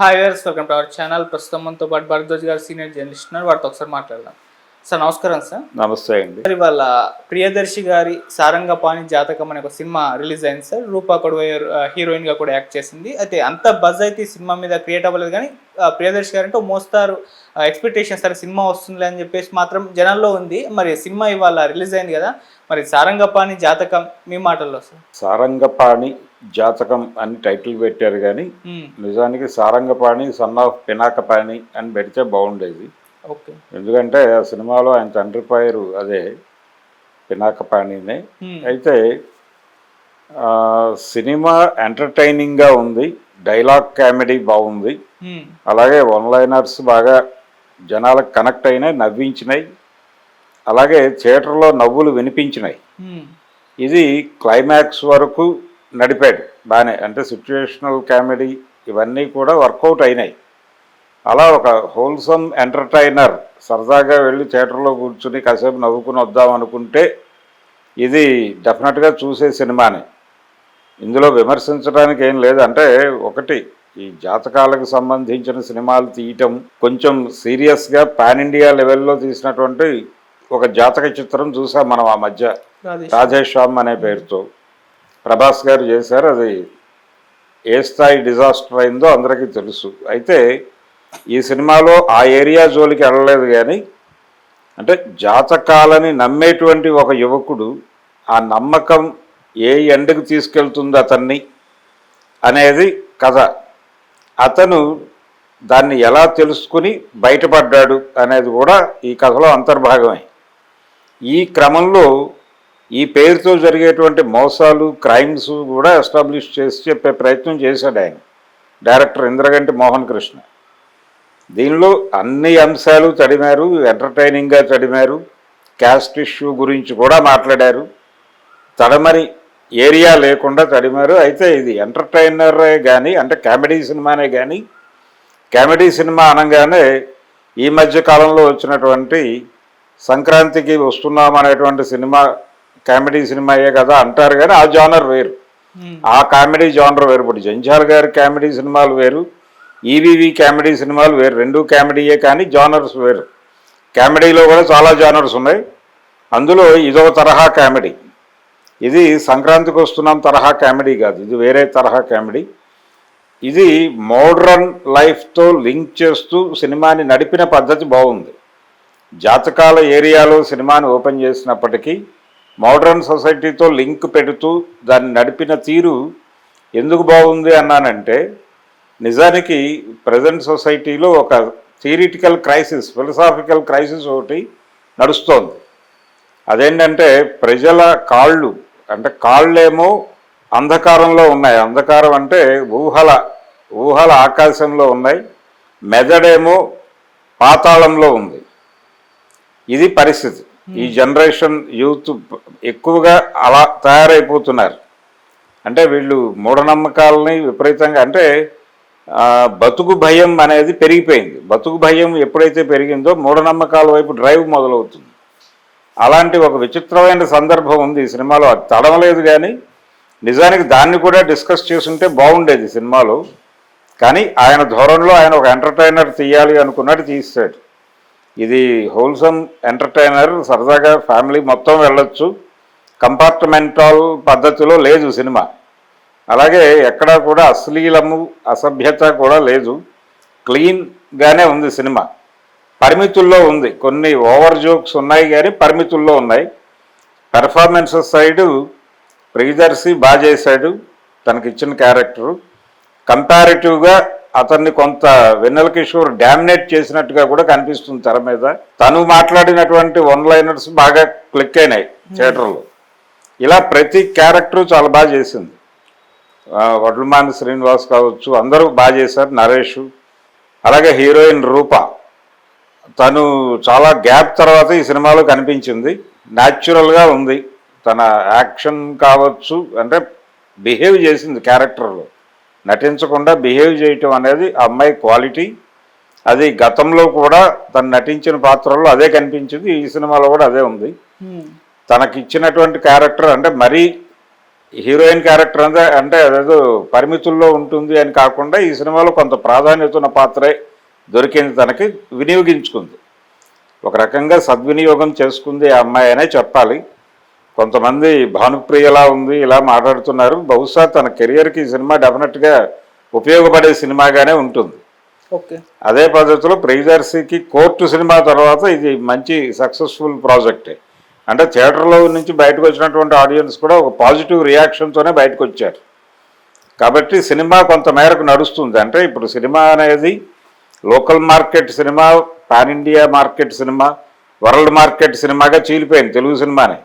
Hi viewers welcome to our channel ప్రస్తుతం మనతో పాటు భరద్వాజ్ గారు సీనియర్ జర్నలిస్ట్ ఉన్నారు. వారితో ఒకసారి మాట్లాడదాం. సార్ నమస్కారం సార్ నమస్తే అండి. సార్ ఇవాళ ప్రియదర్శి గారి సారంగపాణి జాతకం అనే ఒక సినిమా రిలీజ్ అయింది సార్ రూపా కొడవై హీరోయిన్గా కూడా యాక్ట్ చేసింది. అయితే అంత బజ్ అయితే ఈ సినిమా మీద క్రియేట్ అవ్వలేదు కానీ ప్రియదర్శి గారు అంటే మోస్తారు ఎక్స్పెక్టేషన్ సరే సినిమా వస్తుంది అని చెప్పేసి మాత్రం జనాల్లో ఉంది. మరి సినిమా ఇవాళ రిలీజ్ అయింది కదా. మరి సారంగపాణి జాతకం మీ మాటల్లో సార్ సారంగపాణి జాతకం అని టైటిల్ పెట్టారు కానీ మ్మ్. నిజానికి సారంగపాణి సన్ ఆఫ్ పినాకపాణి అని పెడితే బాగుండేది ఓకే ఎందుకంటే ఆ సినిమాలో ఆయన తండ్రి పేరు అదే పినాకపాణినే మ్మ్. అయితే సినిమా ఎంటర్టైనింగ్గా ఉంది డైలాగ్ కామెడీ బాగుంది మ్మ్. అలాగే వన్ లైనర్స్ బాగా జనాలకు కనెక్ట్ అయినాయి నవ్వించినాయి అలాగే థియేటర్లో నవ్వులు వినిపించినాయి. ఇది క్లైమాక్స్ వరకు నడిపాడు. బాగానే అంటే సిచ్యువేషనల్ కామెడీ ఇవన్నీ కూడా వర్కౌట్ అయినాయి. అలా ఒక హోల్సమ్ ఎంటర్టైనర్ సరదాగా వెళ్ళి థియేటర్లో కూర్చుని కాసేపు నవ్వుకుని వద్దాం అనుకుంటే ఇది డెఫినెట్గా చూసే సినిమానే. ఇందులో విమర్శించడానికి ఏం లేదు. అంటే ఒకటి ఈ జాతకాలకు సంబంధించిన సినిమాలు తీయటం కొంచెం సీరియస్గా పాన్ ఇండియా లెవెల్లో తీసినటువంటి ఒక జాతక చిత్రం చూసాం మనం ఆ మధ్య. రాధేశ్యామ్ అనే పేరుతో. ప్రభాస్ గారు చేశారు అది ఏ స్థాయి డిజాస్టర్ అయిందో అందరికీ తెలుసు. అయితే ఈ సినిమాలో ఆ ఏరియా జోలికి వెళ్ళలేదు కానీ అంటే జాతకాలని నమ్మేటువంటి ఒక యువకుడు ఆ నమ్మకం ఏ ఎండకు తీసుకెళ్తుంది అతన్ని అనేది కథ. అతను దాన్ని ఎలా తెలుసుకుని బయటపడ్డాడు అనేది కూడా ఈ కథలో అంతర్భాగమే. ఈ క్రమంలో ఈ పేరుతో జరిగేటువంటి మోసాలు క్రైమ్స్ కూడా ఎస్టాబ్లిష్ చేసి చెప్పే ప్రయత్నం చేశాడు ఆయన. డైరెక్టర్ ఇంద్రగంటి మోహన్ కృష్ణ. దీనిలో అన్ని అంశాలు తడిమారు ఎంటర్టైనింగ్గా తడిమారు క్యాస్ట్ ఇష్యూ గురించి కూడా మాట్లాడారు. తడమరి ఏరియా లేకుండా తడిమారు. అయితే ఇది ఎంటర్టైనరే కానీ అంటే కామెడీ సినిమానే కానీ కామెడీ సినిమా అనగానే ఈ మధ్య కాలంలో వచ్చినటువంటి సంక్రాంతికి వస్తున్నాం అనేటువంటి సినిమా కామెడీ సినిమాయే కదా అంటారు కానీ ఆ జానర్ వేరు. మ్మ్. ఆ కామెడీ జానర్ వేరు. ఇప్పుడు జంజాల్ గారి కామెడీ సినిమాలు వేరు ఈవీవి కామెడీ సినిమాలు వేరు. రెండు కామెడీయే కానీ జానర్స్ వేరు. కామెడీలో కూడా చాలా జానర్స్ ఉన్నాయి. అందులో ఇదొక తరహా కామెడీ. ఇది సంక్రాంతికి వస్తున్నాం తరహా కామెడీ కాదు. ఇది వేరే తరహా కామెడీ. ఇది మోడ్రన్ లైఫ్తో లింక్ చేస్తూ సినిమాని నడిపిన పద్ధతి బాగుంది. జాతకాల ఏరియాలో సినిమాని ఓపెన్ చేసినప్పటికీ మోడర్న్ సొసైటీతో లింక్ పెడుతూ దాన్ని నడిపిన తీరు ఎందుకు బాగుంది అన్నానంటే నిజానికి ప్రజెంట్ సొసైటీలో ఒక థియరిటికల్ క్రైసిస్ ఫిలసాఫికల్ క్రైసిస్ ఒకటి నడుస్తోంది. అదేంటంటే ప్రజల కాళ్ళు అంటే కాళ్ళేమో అంధకారంలో ఉన్నాయి. అంధకారం అంటే ఊహల ఊహల ఆకాశంలో ఉన్నాయి. మెదడేమో పాతాళంలో ఉంది. ఇది పరిస్థితి. ఈ జనరేషన్ యూత్ ఎక్కువగా అలా తయారైపోతున్నారు. అంటే వీళ్ళు మూఢనమ్మకాలని విపరీతంగా అంటే బతుకు భయం అనేది పెరిగిపోయింది. బతుకు భయం ఎప్పుడైతే పెరిగిందో మూఢనమ్మకాల వైపు డ్రైవ్ మొదలవుతుంది. అలాంటి ఒక విచిత్రమైన సందర్భం ఉంది ఈ సినిమాలో. అది తడవలేదు కానీ నిజానికి దాన్ని కూడా డిస్కస్ చేసుంటే బాగుండేది సినిమాలో. కానీ ఆయన ధోరణిలో ఆయన ఒక ఎంటర్టైనర్ తీయాలి అనుకున్నట్టు తీస్తాడు ఇది హోల్సమ్ ఎంటర్టైనర్ సరదాగా ఫ్యామిలీ మొత్తం వెళ్ళొచ్చు. కంపార్ట్మెంటల్ పద్ధతిలో లేదు సినిమా. అలాగే ఎక్కడా కూడా అశ్లీలము అసభ్యత కూడా లేదు. క్లీన్గానే ఉంది సినిమా. పరిమితుల్లో ఉంది. కొన్ని ఓవర్ జోక్స్ ఉన్నాయి కానీ పరిమితుల్లో ఉన్నాయి. పెర్ఫార్మెన్సెస్ సైడు ప్రియదర్శి బాగా చేశాడు తనకిచ్చిన క్యారెక్టరు. కంపారిటివ్గా అతన్ని కొంత వెన్నెల కిషోర్ డామినేట్ చేసినట్టుగా కూడా కనిపిస్తుంది తెర మీద. తను మాట్లాడినటువంటి వన్ లైనర్స్ బాగా క్లిక్ అయినాయి థియేటర్లో. ఇలా ప్రతి క్యారెక్టరు చాలా బాగా చేసింది. వడ్లమాని శ్రీనివాస్ కావచ్చు అందరూ బాగా చేశారు నరేష్. అలాగే హీరోయిన్ రూప. తను చాలా గ్యాప్ తర్వాత ఈ సినిమాలో కనిపించింది. న్యాచురల్గా ఉంది. తన యాక్షన్ కావచ్చు అంటే బిహేవ్ చేసింది క్యారెక్టర్లో నటించకుండా బిహేవ్ చేయటం అనేది అమ్మాయి క్వాలిటీ. అది గతంలో కూడా తను నటించిన పాత్రల్లో అదే కనిపించింది ఈ సినిమాలో కూడా అదే ఉంది. మ్మ్. తనకిచ్చినటువంటి క్యారెక్టర్ అంటే మరీ హీరోయిన్ క్యారెక్టర్ అంతా అంటే అదేదో పరిమితుల్లో ఉంటుంది అని కాకుండా ఈ సినిమాలో కొంత ప్రాధాన్యత ఉన్న పాత్రే దొరికింది తనకి వినియోగించుకుంది. ఒక రకంగా సద్వినియోగం చేసుకుంది ఆ అమ్మాయి అనే చెప్పాలి. కొంతమంది భానుప్రియలా ఉంది ఇలా మాట్లాడుతున్నారు. బహుశా తన కెరియర్కి ఈ సినిమా డెఫినెట్గా ఉపయోగపడే సినిమాగానే ఉంటుంది. ఓకే. అదే పద్ధతిలో ప్రియదర్శికి కోర్టు సినిమా తర్వాత ఇది మంచి సక్సెస్ఫుల్ ప్రాజెక్టే. అంటే థియేటర్లో నుంచి బయటకు వచ్చినటువంటి ఆడియన్స్ కూడా ఒక పాజిటివ్ రియాక్షన్తోనే బయటకు వచ్చారు. కాబట్టి సినిమా కొంత మేరకు నడుస్తుంది. అంటే ఇప్పుడు సినిమా అనేది local market cinema pan India market cinema world market సినిమాగా చీలిపోయింది తెలుగు సినిమానే.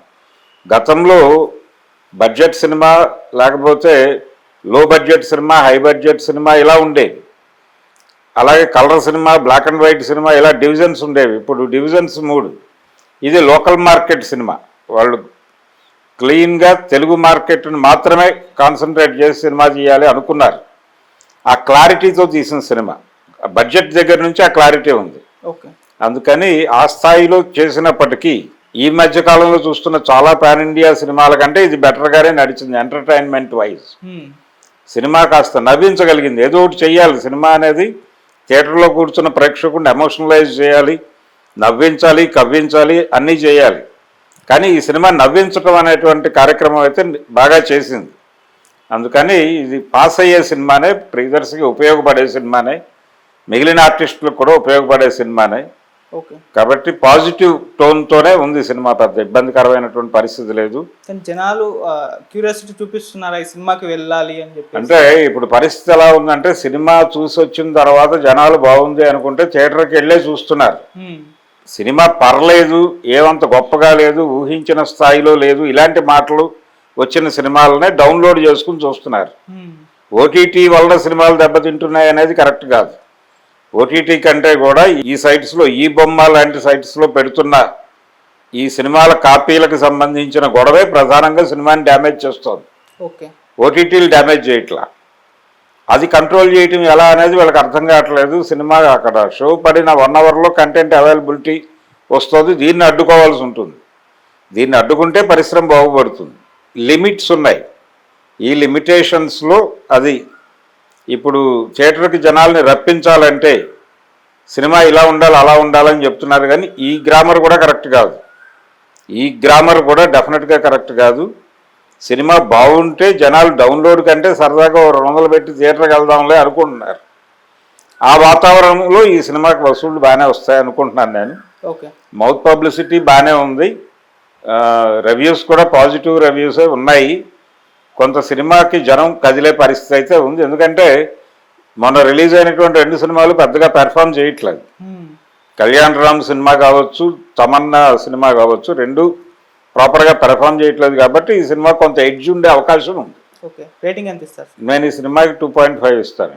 గతంలో బడ్జెట్ సినిమా లేకపోతే low budget cinema high budget cinema ఇలా ఉండేది అలాగే colour cinema black and white cinema ఇలా డివిజన్స్ ఉండేవి. ఇప్పుడు డివిజన్స్ మూడు. ఇది లోకల్ మార్కెట్ సినిమా. వాళ్ళు క్లీన్గా తెలుగు మార్కెట్ని మాత్రమే కాన్సన్ట్రేట్ చేసి సినిమా చేయాలి అనుకున్నారు. ఆ క్లారిటీతో తీసిన సినిమా. బడ్జెట్ దగ్గర నుంచి ఆ క్లారిటీ ఉంది. ఓకే. అందుకని ఆ స్థాయిలో చేసినప్పటికీ ఈ మధ్య కాలంలో చూస్తున్న చాలా పాన్ ఇండియా సినిమాల కంటే ఇది బెటర్గానే నడిచింది ఎంటర్టైన్మెంట్ వైజ్. సినిమా కాస్త నవ్వించగలిగింది. ఏదో ఒకటి చెయ్యాలి. సినిమా అనేది థియేటర్లో కూర్చున్న ప్రేక్షకుడిని ఎమోషనలైజ్ చేయాలి నవ్వించాలి కవ్వించాలి అన్నీ చేయాలి. కానీ ఈ సినిమా నవ్వించడం అనేటువంటి కార్యక్రమం అయితే బాగా చేసింది. అందుకని ఇది పాస్ అయ్యే సినిమానే ప్రియదర్శికి ఉపయోగపడే సినిమానే మిగిలిన ఆర్టిస్టులకు కూడా ఉపయోగపడే సినిమానే. కాబట్టి పాజిటివ్ టోన్తోనే ఉంది సినిమా పెద్ద ఇబ్బందికరమైనటువంటి పరిస్థితి లేదు. జనాలు క్యూరియాసిటీ చూపిస్తున్నారు ఈ సినిమాకి వెళ్ళాలి అని చెప్పి అంటే ఇప్పుడు పరిస్థితి ఎలా ఉందంటే సినిమా చూసి వచ్చిన తర్వాత జనాలు బాగుంది అనుకుంటే థియేటర్కి వెళ్ళే చూస్తున్నారు. సినిమా పర్లేదు ఏమంత గొప్పగా లేదు ఊహించిన స్థాయిలో లేదు ఇలాంటి మాటలు వచ్చిన సినిమాలనే డౌన్లోడ్ చేసుకుని చూస్తున్నారు. ఓటీటీ వల్ల సినిమాలు దెబ్బతింటున్నాయి అనేది కరెక్ట్ కాదు. ఓటీటీ కంటే కూడా ఈ సైట్స్లో ఈ బొమ్మ లాంటి సైట్స్లో పెడుతున్న ఈ సినిమాల కాపీలకు సంబంధించిన గొడవే ప్రధానంగా సినిమాని డ్యామేజ్ చేస్తోంది. ఓకే. ఓటీటీలు డ్యామేజ్ చేయట్లా. అది కంట్రోల్ చేయటం ఎలా అనేది వాళ్ళకి అర్థం కావట్లేదు. సినిమా అక్కడ షో పడిన వన్ అవర్లో కంటెంట్ అవైలబిలిటీ వస్తుంది. దీన్ని అడ్డుకోవాల్సి ఉంటుంది. దీన్ని అడ్డుకుంటే పరిశ్రమ బాగుపడుతుంది. లిమిట్స్ ఉన్నాయి. ఈ లిమిటేషన్స్లో అది ఇప్పుడు థియేటర్కి జనాల్ని రప్పించాలంటే సినిమా ఇలా ఉండాలి అలా ఉండాలని చెప్తున్నారు కానీ ఈ గ్రామర్ కూడా కరెక్ట్ కాదు. ఈ గ్రామర్ కూడా డెఫినెట్గా కరెక్ట్ కాదు. సినిమా బాగుంటే జనాలు డౌన్లోడ్ కంటే సరదాగా రెండు వందలు పెట్టి థియేటర్కి వెళ్దాంలే అనుకుంటున్నారు. ఆ వాతావరణంలో ఈ సినిమాకి వసూళ్ళు బాగానే వస్తాయి అనుకుంటున్నాను నేను. ఓకే. మౌత్ పబ్లిసిటీ బాగానే ఉంది. రివ్యూస్ కూడా పాజిటివ్ రివ్యూసే ఉన్నాయి. కొంత సినిమాకి జనం కదిలే పరిస్థితి అయితే ఉంది. ఎందుకంటే మొన్న రిలీజ్ అయినటువంటి రెండు సినిమాలు పెద్దగా పెర్ఫామ్ చేయట్లేదు. కళ్యాణ్ రామ్ సినిమా కావచ్చు తమన్నా సినిమా కావచ్చు రెండు ప్రాపర్గా పెర్ఫామ్ చేయట్లేదు కాబట్టి ఈ సినిమా కొంత ఎడ్జ్ ఉండే అవకాశం ఉంది. ఓకే. రేటింగ్ ఎంత ఇస్తారు? నేను ఈ సినిమాకి టూ పాయింట్ ఫైవ్ ఇస్తాను.